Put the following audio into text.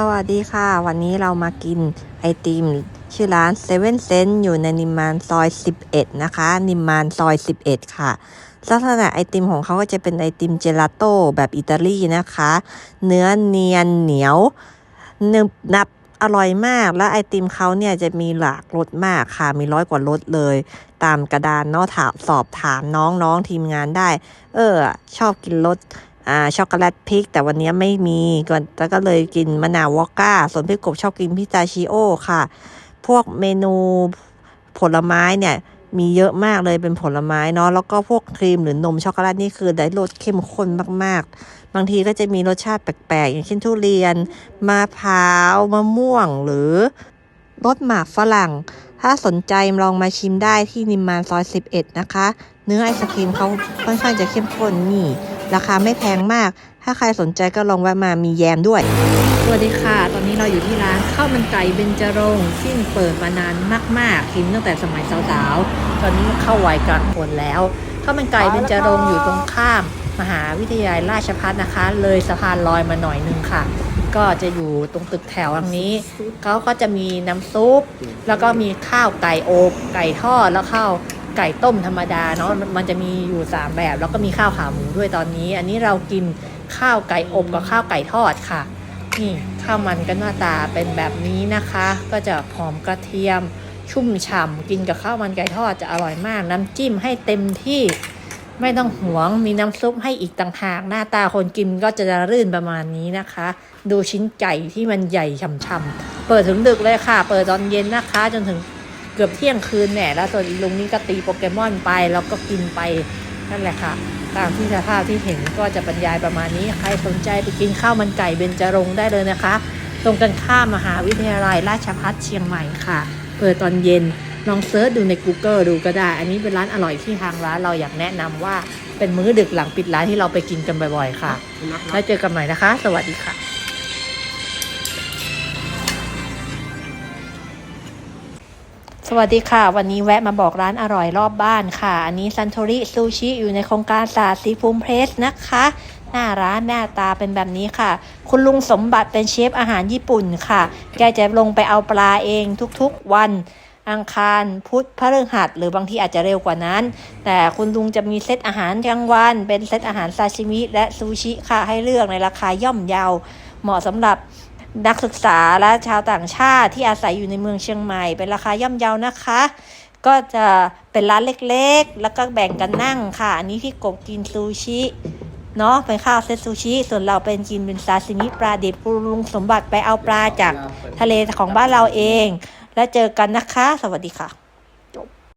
สวัสดีค่ะ วันนี้เรามากินไอติม ชื่อร้านเซเว่นเซนอยู่ในนิมมานซอย 11 นะคะ นิมมานซอย 11 ค่ะ ลักษณะไอติมของเขาก็จะเป็นไอติมเจลาโต้แบบอิตาลีนะคะ เนื้อเนียนเหนียวนึบนับอร่อยมาก และไอติมเขาเนี่ยจะมีหลากรสมากค่ะ มีร้อยกว่ารสเลย ตามกระดานเนาะถามสอบถามน้องๆทีมงานได้ เออ ชอบกินรส ช็อกโกแลตพริก แต่วันนี้ไม่มีก็แล้วก็เลยกินมะนาววอกก้า ส่วนพี่กบชอบกินพิตาชิโอค่ะ พวกเมนูผลไม้เนี่ยมีเยอะมากเลยเป็นผลไม้เนาะแล้วก็พวกครีมหรือนมช็อกโกแลตนี่คือได้รสเข้มข้นมากๆ บางทีก็จะมีรสชาติแปลกๆ อย่างเช่นทุเรียนมะพร้าวมะม่วงหรือรสหมากฝรั่ง ถ้าสนใจลองมาชิมได้ที่นิมมานซอย 11 นะคะ เนื้อไอศครีมเขาค่อนข้างจะเข้มข้นนี่ ราคาไม่แพงมาก ถ้าใครสนใจก็ลองแวะมามีแยมด้วย สวัสดีค่ะ ตอนนี้เราอยู่ที่ร้านข้าวมันไก่เบญจรงค์ซึ่งเปิดมานานมากๆกินตั้งแต่สมัยสาวๆ ตอนนี้เข้าวัยกลางคนแล้วข้าวมันไก่เบญจรงค์อยู่ตรงข้าม มหาวิทยาลัยราชภัฏนะคะ เลยสะพานลอยมาหน่อยนึงค่ะ ก็จะอยู่ตรงตึกแถวทางนี้เขาก็จะมีน้ำซุป แล้วก็มีข้าวไก่อบไก่ทอดแล้วข้าว ไก่ต้มธรรมดาเนาะมันจะมีอยู่ 3 แบบ แล้วก็มีข้าวขาหมูด้วยตอนนี้ อันนี้เรากินข้าวไก่อบกับข้าวไก่ทอดค่ะ นี่ข้าวมันก็หน้าตาเป็นแบบนี้นะคะ ก็จะหอมกระเทียมชุ่มฉ่ำกินกับข้าวมันไก่ทอดจะอร่อยมาก น้ำจิ้มให้เต็มที่ไม่ต้องหวงมีน้ำซุปให้อีกต่างหากหน้าตาคนกินก็จะรื่นประมาณนี้นะคะ ดูชิ้นไก่ที่มันใหญ่ช่ำๆเปิดถึงดึกเลยค่ะ เปิดตอนเย็นนะคะ จนถึง เกือบเที่ยงคืนแหน่แล้วส่วนลุงนี่ก็ตีโปเกมอนไปแล้วก็กินไปนั่นแหละค่ะ ตามที่สภาพที่เห็นก็จะบรรยายประมาณนี้ ใครสนใจไปกินข้าวมันไก่เบญจรงค์ได้เลยนะคะ ตรงกันข้ามมหาวิทยาลัยราชภัฏเชียงใหม่ค่ะ เปิดตอนเย็นลองเซิร์ชดูใน Google ดูก็ได้ อันนี้เป็นร้านอร่อยที่ทางร้านเราอยากแนะนำว่าเป็นมื้อดึกหลังปิดร้านที่เราไปกินกันบ่อยๆ ค่ะ แล้วเจอกันใหม่นะคะ สวัสดีค่ะ สวัสดีค่ะ วันนี้แวะมาบอกร้านอร่อยรอบบ้านค่ะ อันนี้ซันโทริซูชิอยู่ในโครงการศาสตร์ซีฟูมเพรสนะคะ หน้าร้านหน้าตาเป็นแบบนี้ค่ะ คุณลุงสมบัติเป็นเชฟอาหารญี่ปุ่นค่ะ แกจะลงไปเอาปลาเองทุกๆวันอังคารพุธพฤหัสหรือบางทีอาจจะเร็วกว่านั้น แต่คุณลุงจะมีเซตอาหารกลางวัน เป็นเซตอาหารซาชิมิและซูชิค่ะให้เลือกในราคาย่อมเยา เหมาะสำหรับ นักศึกษาและชาวต่างชาติที่อาศัยอยู่ในเมืองเชียงใหม่ เป็นราคาย่อมเยานะคะ ก็จะเป็นร้านเล็กๆ แล้วก็แบ่งกันนั่งค่ะ อันนี้พี่กบกินซูชิเนาะเป็นข้าวเซตซูชิส่วนเราเป็นกินเป็นซาซิมิปลาดิบปรุงสมบัติไปเอาปลาจากทะเลของบ้านเราเอง แล้วเจอกันนะคะ สวัสดีค่ะ